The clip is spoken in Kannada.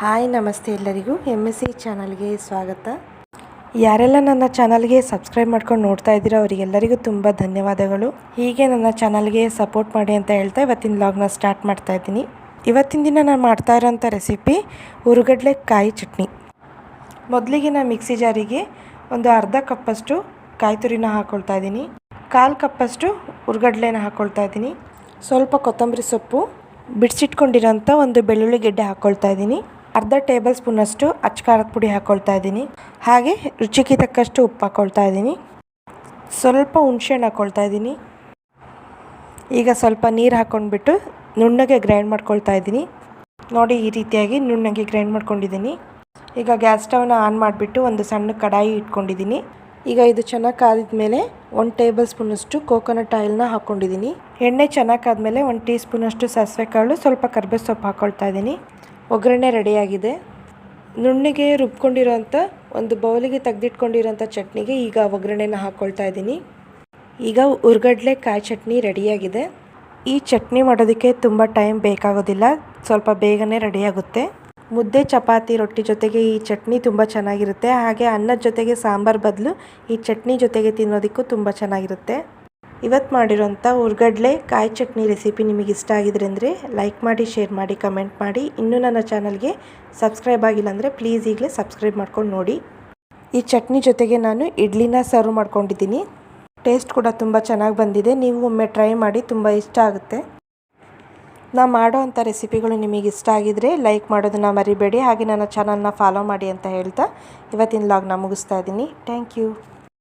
ಹಾಯ್, ನಮಸ್ತೆ ಎಲ್ಲರಿಗೂ. ಎಂ ಎಸ್ ಸಿ ಚಾನಲ್ಗೆ ಸ್ವಾಗತ. ಯಾರೆಲ್ಲ ನನ್ನ ಚಾನಲ್ಗೆ ಸಬ್ಸ್ಕ್ರೈಬ್ ಮಾಡ್ಕೊಂಡು ನೋಡ್ತಾ ಇದ್ದೀರೋ ಅವರಿಗೆಲ್ಲರಿಗೂ ತುಂಬ ಧನ್ಯವಾದಗಳು. ಹೀಗೆ ನನ್ನ ಚಾನಲ್ಗೆ ಸಪೋರ್ಟ್ ಮಾಡಿ ಅಂತ ಹೇಳ್ತಾ ಇವತ್ತಿನ ಲಾಗ್ನ ಸ್ಟಾರ್ಟ್ ಮಾಡ್ತಾ ಇದ್ದೀನಿ. ಇವತ್ತಿನ ದಿನ ನಾನು ಮಾಡ್ತಾ ಇರೋಂಥ ರೆಸಿಪಿ ಉರುಗಡ್ಲೆ ಕಾಯಿ ಚಟ್ನಿ. ಮೊದಲಿಗೆ ನಾನು ಮಿಕ್ಸಿ ಜಾರಿಗೆ ಒಂದು ಅರ್ಧ ಕಪ್ಪಷ್ಟು ಕಾಯಿ ತುರಿನ ಹಾಕ್ಕೊಳ್ತಾ ಇದ್ದೀನಿ. ಕಾಲು ಕಪ್ಪಷ್ಟು ಉರ್ಗಡ್ಲೆನ ಹಾಕ್ಕೊಳ್ತಾ ಇದ್ದೀನಿ. ಸ್ವಲ್ಪ ಕೊತ್ತಂಬರಿ ಸೊಪ್ಪು ಬಿಡಿಸಿಟ್ಕೊಂಡಿರೋಂಥ ಒಂದು ಬೆಳ್ಳುಳ್ಳಿ ಗೆಡ್ಡೆ ಹಾಕ್ಕೊಳ್ತಾ ಇದ್ದೀನಿ. ಅರ್ಧ ಟೇಬಲ್ ಸ್ಪೂನಷ್ಟು ಅಚ್ಕಾರದ ಪುಡಿ ಹಾಕ್ಕೊಳ್ತಾ ಇದ್ದೀನಿ. ಹಾಗೆ ರುಚಿಗೆ ತಕ್ಕಷ್ಟು ಉಪ್ಪು ಹಾಕ್ಕೊಳ್ತಾ ಇದ್ದೀನಿ. ಸ್ವಲ್ಪ ಹುಣಸೆಹಣ್ಣು ಹಾಕ್ಕೊಳ್ತಾ ಇದ್ದೀನಿ. ಈಗ ಸ್ವಲ್ಪ ನೀರು ಹಾಕ್ಕೊಂಡ್ಬಿಟ್ಟು ನುಣ್ಣಗೆ ಗ್ರೈಂಡ್ ಮಾಡ್ಕೊಳ್ತಾ ಇದ್ದೀನಿ. ನೋಡಿ ಈ ರೀತಿಯಾಗಿ ನುಣ್ಣಗೆ ಗ್ರೈಂಡ್ ಮಾಡ್ಕೊಂಡಿದ್ದೀನಿ. ಈಗ ಗ್ಯಾಸ್ ಸ್ಟವ್ನ ಆನ್ ಮಾಡಿಬಿಟ್ಟು ಒಂದು ಸಣ್ಣ ಕಡಾಯಿ ಇಟ್ಕೊಂಡಿದ್ದೀನಿ. ಈಗ ಇದು ಚೆನ್ನಾಗಿ ಕಾದಿದ ಮೇಲೆ ಒಂದು ಟೇಬಲ್ ಸ್ಪೂನಷ್ಟು ಕೋಕೋನಟ್ ಆಯಿಲ್ನ ಹಾಕ್ಕೊಂಡಿದ್ದೀನಿ ಎಣ್ಣೆ ಚೆನ್ನಾಗಿ ಆದಮೇಲೆ ಒಂದು ಟೀ ಸ್ಪೂನಷ್ಟು ಸಾಸಿವೆ ಕಾಳು, ಸ್ವಲ್ಪ ಕರ್ಬೇವು ಸೊಪ್ಪು ಹಾಕ್ಕೊಳ್ತಾ ಇದ್ದೀನಿ. ಒಗ್ಗರಣೆ ರೆಡಿಯಾಗಿದೆ. ನುಣ್ಣಗೆ ರುಬ್ಕೊಂಡಿರೋಂಥ ಒಂದು ಬೌಲಿಗೆ ತೆಗೆದಿಟ್ಕೊಂಡಿರೋಂಥ ಚಟ್ನಿಗೆ ಈಗ ಒಗ್ಗರಣೆನ ಹಾಕ್ಕೊಳ್ತಾ ಇದ್ದೀನಿ. ಈಗ ಉರ್ಗಡ್ಲೆ ಕಾಯಿ ಚಟ್ನಿ ರೆಡಿಯಾಗಿದೆ. ಈ ಚಟ್ನಿ ಮಾಡೋದಕ್ಕೆ ತುಂಬ ಟೈಮ್ ಬೇಕಾಗೋದಿಲ್ಲ, ಸ್ವಲ್ಪ ಬೇಗನೆ ರೆಡಿಯಾಗುತ್ತೆ. ಮುದ್ದೆ, ಚಪಾತಿ, ರೊಟ್ಟಿ ಜೊತೆಗೆ ಈ ಚಟ್ನಿ ತುಂಬ ಚೆನ್ನಾಗಿರುತ್ತೆ. ಹಾಗೆ ಅನ್ನದ ಜೊತೆಗೆ ಸಾಂಬಾರು ಬದಲು ಈ ಚಟ್ನಿ ಜೊತೆಗೆ ತಿನ್ನೋದಕ್ಕೂ ತುಂಬ ಚೆನ್ನಾಗಿರುತ್ತೆ. ಇವತ್ತು ಮಾಡಿರೋಂಥ ಉರ್ಗಡ್ಲೆ ಕಾಯಿ ಚಟ್ನಿ ರೆಸಿಪಿ ನಿಮಗೆ ಇಷ್ಟ ಆಗಿದ್ರೆ ಅಂದರೆ ಲೈಕ್ ಮಾಡಿ, ಶೇರ್ ಮಾಡಿ, ಕಮೆಂಟ್ ಮಾಡಿ. ಇನ್ನೂ ನನ್ನ ಚಾನಲ್ಗೆ ಸಬ್ಸ್ಕ್ರೈಬ್ ಆಗಿಲ್ಲ ಅಂದರೆ ಪ್ಲೀಸ್ ಈಗಲೇ ಸಬ್ಸ್ಕ್ರೈಬ್ ಮಾಡ್ಕೊಂಡು ನೋಡಿ. ಈ ಚಟ್ನಿ ಜೊತೆಗೆ ನಾನು ಇಡ್ಲಿನ ಸರ್ವ್ ಮಾಡ್ಕೊಂಡಿದ್ದೀನಿ. ಟೇಸ್ಟ್ ಕೂಡ ತುಂಬ ಚೆನ್ನಾಗಿ ಬಂದಿದೆ. ನೀವು ಒಮ್ಮೆ ಟ್ರೈ ಮಾಡಿ ತುಂಬ ಇಷ್ಟ ಆಗುತ್ತೆ. ನಾ ಮಾಡೋ ಅಂಥ ರೆಸಿಪಿಗಳು ನಿಮಗೆ ಇಷ್ಟ ಆಗಿದರೆ ಲೈಕ್ ಮಾಡೋದನ್ನ ಮರಿಬೇಡಿ. ಹಾಗೆ ನನ್ನ ಚಾನಲ್ನ ಫಾಲೋ ಮಾಡಿ ಅಂತ ಹೇಳ್ತಾ ಇವತ್ತಿನ ಲಾಗ್ನ ಮುಗಿಸ್ತಾ ಇದ್ದೀನಿ. Thank you.